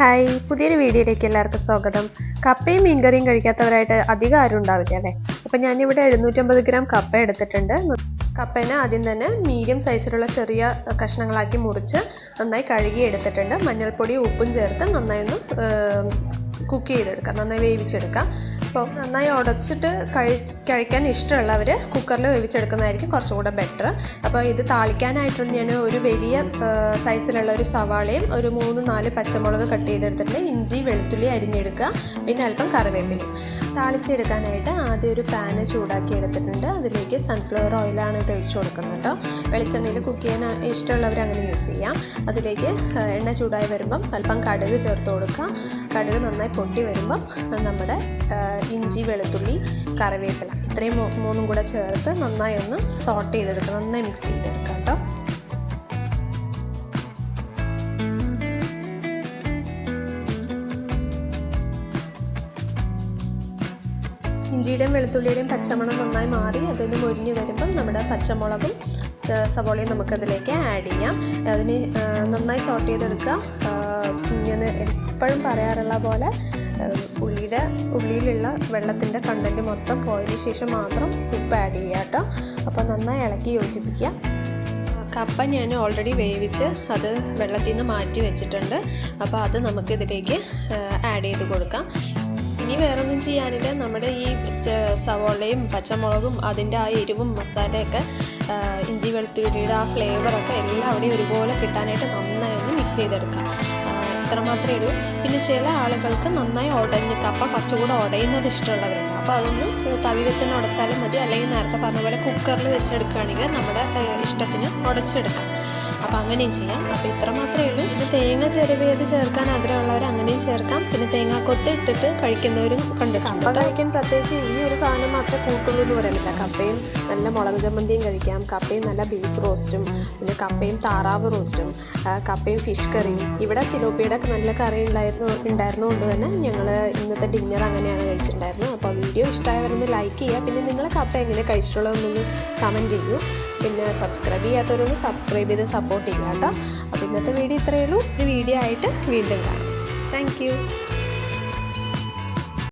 Hi. പുതിയൊരു വീഡിയോയിലേക്ക് എല്ലാവർക്കും സ്വാഗതം. കപ്പയും മീൻകറിയും കഴിക്കാത്തവരായിട്ട് അധികം ആരും ഉണ്ടാവില്ല അല്ലേ? അപ്പം ഞാനിവിടെ എഴുന്നൂറ്റമ്പത് ഗ്രാം കപ്പ എടുത്തിട്ടുണ്ട്. കപ്പേനെ ആദ്യം തന്നെ മീഡിയം സൈസിലുള്ള ചെറിയ കഷ്ണങ്ങളാക്കി മുറിച്ച് നന്നായി കഴുകി എടുത്തിട്ടുണ്ട്. മഞ്ഞൾപ്പൊടി ഉപ്പും ചേർത്ത് നന്നായി ഒന്ന് കുക്ക് ചെയ്തെടുക്കാം. നന്നായി വേവിച്ചെടുക്കാം. അപ്പോൾ നന്നായി ഉടച്ചിട്ട് കഴി കഴിക്കാൻ ഇഷ്ടമുള്ളവർ കുക്കറിൽ വേവിച്ചെടുക്കുന്നതായിരിക്കും കുറച്ചും കൂടെ ബെറ്റർ അപ്പോൾ ഇത് താളിക്കാനായിട്ടുള്ള ഞാൻ ഒരു വലിയ സൈസിലുള്ള ഒരു സവാളയും ഒരു മൂന്ന് നാല് പച്ചമുളക് കട്ട് ചെയ്തെടുത്തിട്ടുണ്ട്. ഇഞ്ചി വെളുത്തുള്ളി അരിഞ്ഞെടുക്കുക. പിന്നെ അല്പം കറിവേപ്പിലയും. താളിച്ചെടുക്കാനായിട്ട് ആദ്യം ഒരു പാന് ചൂടാക്കി എടുത്തിട്ടുണ്ട് അതിലേക്ക് സൺഫ്ലവർ ഓയിലാണ് ഇവിടെ ഒഴിച്ചു കൊടുക്കുന്നത് കേട്ടോ. വെളിച്ചെണ്ണയിൽ കുക്ക് ചെയ്യാൻ ഇഷ്ടമുള്ളവർ അങ്ങനെ യൂസ് ചെയ്യാം. അതിലേക്ക് എണ്ണ ചൂടായി വരുമ്പം അല്പം കടുക് ചേർത്ത് കൊടുക്കുക. കടുക് നന്നായി പൊട്ടി വരുമ്പം നമ്മുടെ ഇഞ്ചി വെളുത്തുള്ളി കറിവേപ്പില ഇത്രയും മൂന്നും കൂടെ ചേർത്ത് നന്നായി ഒന്ന് സോട്ട് ചെയ്തെടുക്കുക. നന്നായി മിക്സ് ചെയ്തെടുക്കുക കേട്ടോ. ഇഞ്ചിയുടെയും വെളുത്തുള്ളിയുടെയും പച്ചമണം നന്നായി മാറി അതിന് മുരിഞ്ഞ് വരുമ്പം നമ്മുടെ പച്ചമുളകും സവോളയും നമുക്കതിലേക്ക് ആഡ് ചെയ്യാം. അതിന് നന്നായി സോർട്ട് ചെയ്തെടുക്കുക. ഞാൻ എപ്പോഴും പറയാറുള്ള പോലെ ഉള്ളിയുടെ ഉള്ളിയിലുള്ള വെള്ളത്തിന്റെ കണ്ടന്റ് മൊത്തം പോയതിന് ശേഷം മാത്രം ഉപ്പ് ആഡ് ചെയ്യുക കേട്ടോ. അപ്പോൾ നന്നായി ഇളക്കി യോജിപ്പിക്കുക. കപ്പ ഞാൻ ഓൾറെഡി വേവിച്ച് അത് വെള്ളത്തിൽ നിന്ന് മാറ്റി വെച്ചിട്ടുണ്ട്. അപ്പോൾ അത് നമുക്കിതിലേക്ക് ആഡ് ചെയ്ത് കൊടുക്കാം. ഇനി വേറൊന്നും ചെയ്യാനില്ല. നമ്മുടെ ഈ സവോളയും പച്ചമുളകും അതിന്റെ ആ എരിവും മസാലയൊക്കെ ഇഞ്ചി വെളുത്തുള്ളിയുടെ ആ ഫ്ലേവറൊക്കെ എല്ലാം അവിടെ ഒരുപോലെ കിട്ടാനായിട്ട് നന്നായി ഒന്ന് മിക്സ് ചെയ്തെടുക്കാം. ഇത്ര മാത്രമേ ഉള്ളൂ. പിന്നെ ചില ആളുകൾക്ക് നന്നായി ഉടഞ്ഞ് കപ്പ കുറച്ചുകൂടെ ഉടയുന്നത് ഇഷ്ടമുള്ളവരുണ്ട്. അപ്പോൾ അതൊന്നും തവി വെച്ചെന്ന് ഉടച്ചാലും മതി. അല്ലെങ്കിൽ നേരത്തെ പറഞ്ഞ പോലെ കുക്കറിൽ വെച്ചെടുക്കുകയാണെങ്കിൽ നമ്മുടെ ഇഷ്ടത്തിന് ഉടച്ചെടുക്കാം. അപ്പോൾ അങ്ങനെയും ചെയ്യാം. അപ്പോൾ ഇത്ര മാത്രമേ ഉള്ളൂ. പിന്നെ തേങ്ങ ചെറുവേത് ചേർക്കാൻ ആഗ്രഹമുള്ളവർ അങ്ങനെയും ചേർക്കാം. പിന്നെ തേങ്ങ കൊത്ത് ഇട്ടിട്ട് കഴിക്കുന്നവരും കണ്ടു കപ്പ കഴിക്കാൻ പ്രത്യേകിച്ച് ഈ ഒരു സാധനം മാത്രമേ കൂട്ടുള്ളൂ എന്ന് പറയാൻ കപ്പയും നല്ല മുളക് ചമ്മന്തിയും കഴിക്കാം. കപ്പയും നല്ല ബീഫ് റോസ്റ്റും പിന്നെ കപ്പയും താറാവ് റോസ്റ്റും കപ്പയും ഫിഷ് കറിയും ഇവിടെ തിലോപ്പിയുടെ നല്ല കറി ഉണ്ടായിരുന്നു ഉണ്ടായിരുന്നതുകൊണ്ട് തന്നെ ഞങ്ങൾ ഇന്നത്തെ ഡിന്നർ അങ്ങനെയാണ് കഴിച്ചിട്ടുണ്ടായിരുന്നത്. അപ്പോൾ വീഡിയോ ഇഷ്ടമായവരൊന്ന് ലൈക്ക് ചെയ്യുക. പിന്നെ നിങ്ങൾ കപ്പ എങ്ങനെ കഴിച്ചിട്ടുള്ളതെന്നൊന്ന് കമന്റ് ചെയ്യൂ. പിന്നെ സബ്സ്ക്രൈബ് ചെയ്യാത്തവരൊന്ന് സബ്സ്ക്രൈബ് ചെയ്ത് സപ്പോർട്ട് ചെയ്യുക കേട്ടോ. അപ്പോൾ ഇന്നത്തെ വീഡിയോ ഇത്രയേ ഉള്ളൂ. ഒരു വീഡിയോ ആയിട്ട് വീണ്ടും കാണാം. താങ്ക്